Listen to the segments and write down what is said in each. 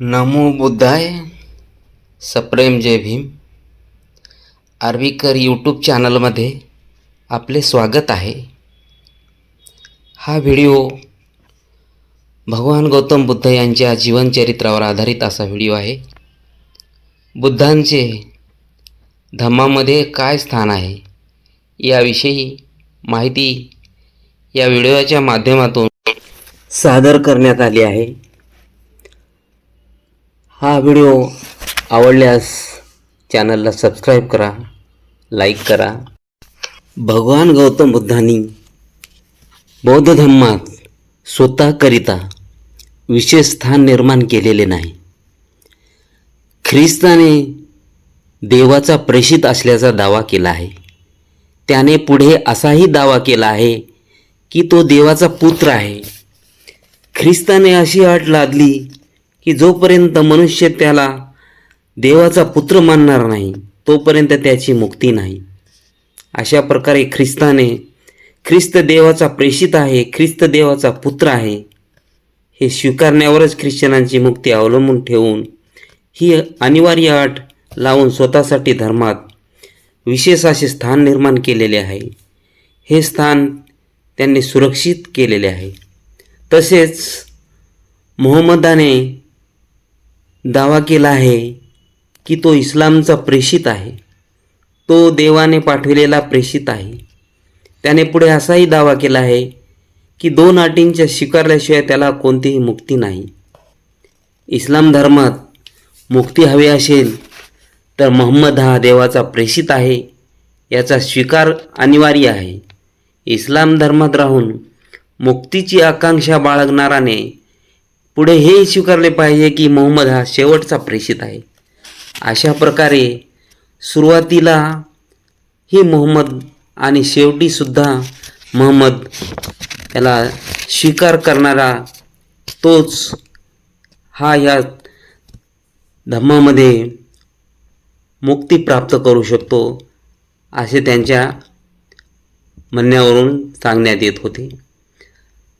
नमो बुद्धाय सप्रेम जय भीम. आर्वीकर यूट्यूब चॅनलमध्ये आपले स्वागत आहे. हा व्हिडिओ भगवान गौतम बुद्ध यांच्या जीवनचरित्रावर आधारित असा व्हिडिओ आहे. बुद्धांचे धम्मामध्ये काय स्थान आहे याविषयी माहिती या व्हिडिओच्या माध्यमातून सादर करण्यात आली आहे. हा व्हिडिओ आवडल्यास चॅनलला सबस्क्राईब करा लाईक करा. भगवान गौतम बुद्धांनी बौद्ध धर्मात स्वतःकरिता विशेष स्थान निर्माण केलेले नाही. ख्रिस्ताने देवाचा प्रेषित असल्याचा दावा केला आहे. त्याने पुढे असाही दावा केला आहे की तो देवाचा पुत्र आहे. ख्रिस्ताने अशी अट लादली की जोपर्यंत मनुष्य त्याला देवाचा पुत्र मानणार नाही तोपर्यंत त्याची मुक्ती नाही. अशा प्रकारे ख्रिस्ताने ख्रिस्त देवाचा प्रेषित आहे ख्रिस्त देवाचा पुत्र आहे हे स्वीकारण्यावरच ख्रिश्चनांची मुक्ती अवलंबून ठेवून ही अनिवार्य अट लावून स्वतःसाठी धर्मात विशेष असे स्थान निर्माण केलेले आहे. हे स्थान त्यांनी सुरक्षित केलेले आहे. तसेच मोहम्मदाने दावा केला आहे की तो इस्लामचा प्रेषित आहे. तो देवाने पाठविलेला प्रेषित आहे. त्याने पुढे असाही दावा केला आहे की दोन अटींच्या स्वीकारल्याशिवाय त्याला कोणतीही मुक्ती नाही. इस्लाम धर्मात मुक्ती हवी असेल तर मोहम्मद हा देवाचा प्रेषित आहे याचा स्वीकार अनिवार्य आहे. इस्लाम धर्मात राहून मुक्तीची आकांक्षा बाळगणाराने पुढे हे स्वीकारले पाहिजे की मोहम्मद हा शेवटचा प्रेषित आहे. अशा प्रकारे सुरुवातीला हे मोहम्मद आणि शेवटीसुद्धा मोहम्मद याला स्वीकार करणारा तोच हा या धम्मामध्ये मुक्ती प्राप्त करू शकतो असे त्यांच्या म्हणण्यावरून सांगण्यात येत होते.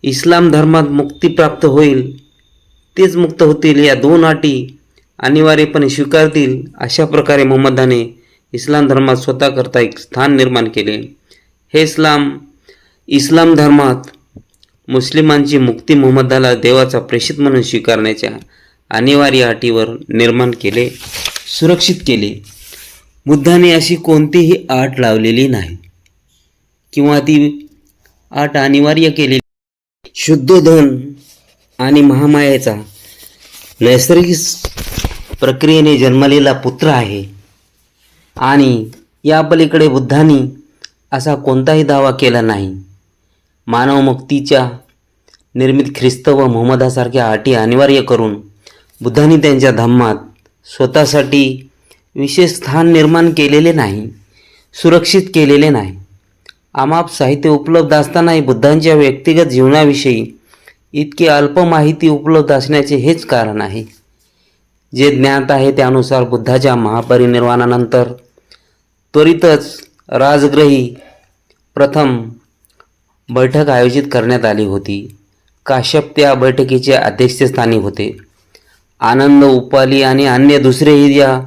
इस्लाम धर्मात मुक्ती प्राप्त होईल तेच मुक्त होतील या दोन अटी अनिवार्यपणे स्वीकारतील अशा प्रकारे मोहम्मदाने इस्लाम धर्मात स्वतःकरता एक स्थान निर्माण केले. हे इस्लाम इस्लाम धर्मात मुस्लिमांची मुक्ती मोहम्मदाला देवाचा प्रेषित म्हणून स्वीकारण्याच्या अनिवार्य अटीवर निर्माण केले सुरक्षित केले. बुद्धाने अशी कोणतीही आट लावलेली नाही. किंवा ती आट अनिवार्य केलेली शुद्धोधन आणि महामायाचा नैसर्गिक प्रक्रियेने जन्मलेला पुत्र आहे. आणि या पलीकडे बुद्धांनी असा कोणताही दावा केला नाही. मानव मुक्तीच्या निर्मित ख्रिस्त व मोहम्मदासारख्या अटी अनिवार्य करून बुद्धांनी त्यांच्या धम्मात स्वतःसाठी विशेष स्थान निर्माण केलेले नाही सुरक्षित केलेले नाही. आमाप साहित्य उपलब्ध असतानाही बुद्धांच्या व्यक्तिगत जीवनाविषयी इतकी अल्प माहिती उपलब्ध असण्याचे हेच कारण आहे. जे ज्ञात आहे त्यानुसार बुद्धाच्या महापरिनिर्वाणानंतर त्वरितच राजग्रही प्रथम बैठक आयोजित करण्यात आली होती. काश्यप त्या बैठकीचे अध्यक्षस्थानी होते. आनंद उपाली आणि अन्य दुसरेही या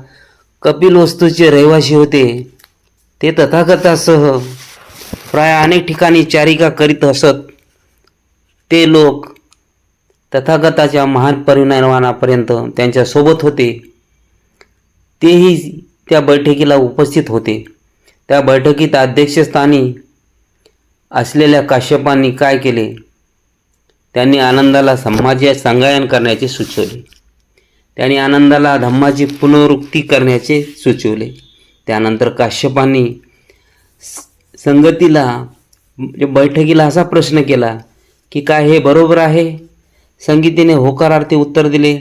कपिलवस्तूचे रहिवासी होते ते तथागतासह प्राय अनेक ठिकाणी चारिका करीत असत ते लोक तथागताच्या महान परिनिर्वाणापर्यंत त्यांच्यासोबत होते. तेही त्या बैठकीला उपस्थित होते. त्या बैठकीत अध्यक्षस्थानी असलेल्या काश्यपांनी काय केले? त्यांनी आनंदाला समाजात संगायन करण्याचे सुचवले. त्यांनी आनंदाला धम्माची पुनरुक्ती करण्याचे सुचवले. त्यानंतर काश्यपांनी स- संगतीला म्हणजे बैठकीला असा प्रश्न केला की काय हे बरोबर आहे? संगीतीने होकारार्थी उत्तर दिले.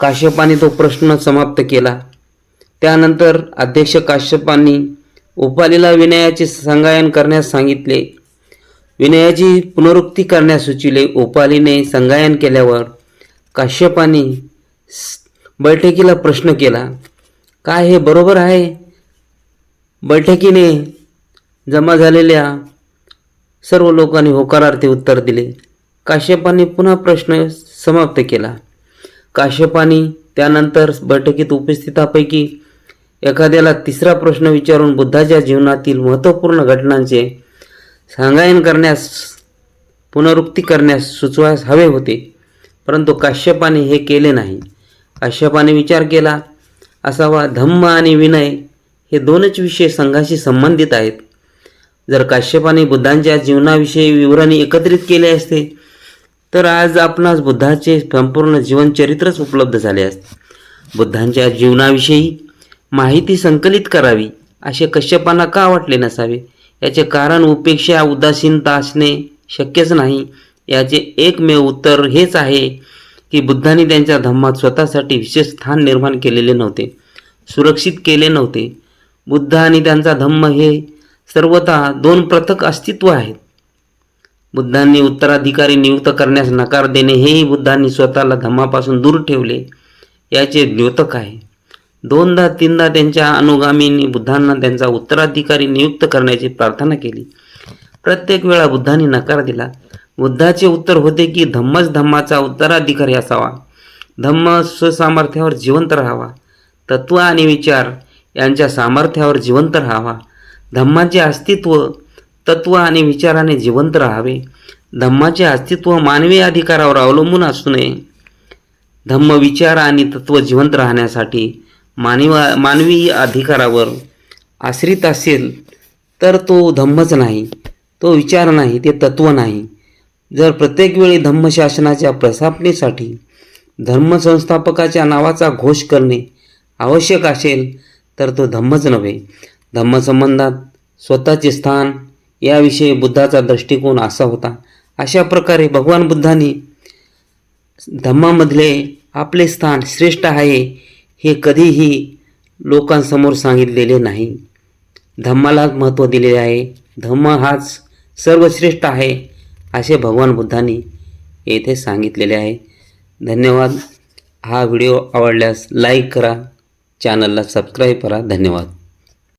काश्यपाने तो प्रश्न समाप्त केला. त्यानंतर अध्यक्ष काश्यपांनी उपालीला विनयाचे संगायन करण्यास सांगितले. विनयाची पुनरुक्ती करण्यास सुचिले उपालीने संगायन केल्यावर काश्यपाने बैठकीला प्रश्न केला. काय हे बरोबर आहे? बैठकीने जमा झालेल्या सर्व लोकांनी होकारार्थी उत्तर दिले. काश्यपाने पुन्हा प्रश्न समाप्त केला. काश्यपानी त्यानंतर बैठकीत उपस्थितापैकी एखाद्याला तिसरा प्रश्न विचारून बुद्धाच्या जीवनातील महत्त्वपूर्ण घटनांचे सांगायन करण्यास पुनरुक्ती करण्यास सुचवायस हवे होते. परंतु काश्यपाने हे केले नाही. काश्यपाने विचार केला असावा धम्म आणि विनय हे दोनच विषय संघाशी संबंधित आहेत. जर काश्यपाने बुद्धांच्या जीवनाविषयी विवरणी एकत्रित केले असते तर आज आपणास बुद्धाचे संपूर्ण जीवनचरित्रच उपलब्ध झाले असते. बुद्धांच्या जीवनाविषयी माहिती संकलित करावी असे कश्यपांना का वाटले नसावे? याचे कारण उपेक्षा उदासीनता असणे शक्यच नाही. याचे एकमेव उत्तर हेच आहे की बुद्धांनी त्यांच्या धम्मात स्वतःसाठी विशेष स्थान निर्माण केलेले नव्हते सुरक्षित केले नव्हते. बुद्ध आणि त्यांचा धम्म हे सर्वतः दोन पृथक अस्तित्व आहेत. बुद्धांनी उत्तराधिकारी नियुक्त करण्यास नकार देणे हेही बुद्धांनी स्वतःला धम्मापासून दूर ठेवले याचे द्योतक आहे. दोनदा तीनदा त्यांच्या अनुगामींनी बुद्धांना त्यांचा उत्तराधिकारी नियुक्त करण्याची प्रार्थना केली. प्रत्येक वेळा बुद्धांनी नकार दिला. बुद्धाचे उत्तर होते की धम्मच धम्माचा उत्तराधिकारी असावा. धम्म स्वसामर्थ्यावर जिवंत राहावा. तत्व आणि विचार यांच्या सामर्थ्यावर जिवंत राहावा. धम्माचे अस्तित्व तत्व आणि विचाराने जिवंत राहावे. धम्माचे अस्तित्व मानवी अधिकारावर अवलंबून असू नये धम्म विचार आणि तत्व जिवंत राहण्यासाठी मानवा मानवी अधिकारावर आश्रित असेल तर तो धम्मच नाही. तो विचार नाही ते तत्व नाही. जर प्रत्येक वेळी धम्मशासनाच्या प्रस्थापनेसाठी धर्मसंस्थापकाच्या नावाचा घोष करणे आवश्यक असेल तर तो धम्मच नव्हे. धम्मसंबंधात स्वतःचे स्थान याविषयी बुद्धाचा दृष्टिकोन असा होता. अशा प्रकारे भगवान बुद्धांनी धम्मामधले आपले स्थान श्रेष्ठ आहे हे कधीही लोकांसमोर सांगितलेले नाही. धम्मालाच महत्त्व दिलेले आहे. धम्म हाच सर्वश्रेष्ठ आहे असे भगवान बुद्धांनी येथे सांगितलेले आहे. धन्यवाद. हा व्हिडिओ आवडल्यास लाईक करा. चॅनलला सबस्क्राईब करा. धन्यवाद.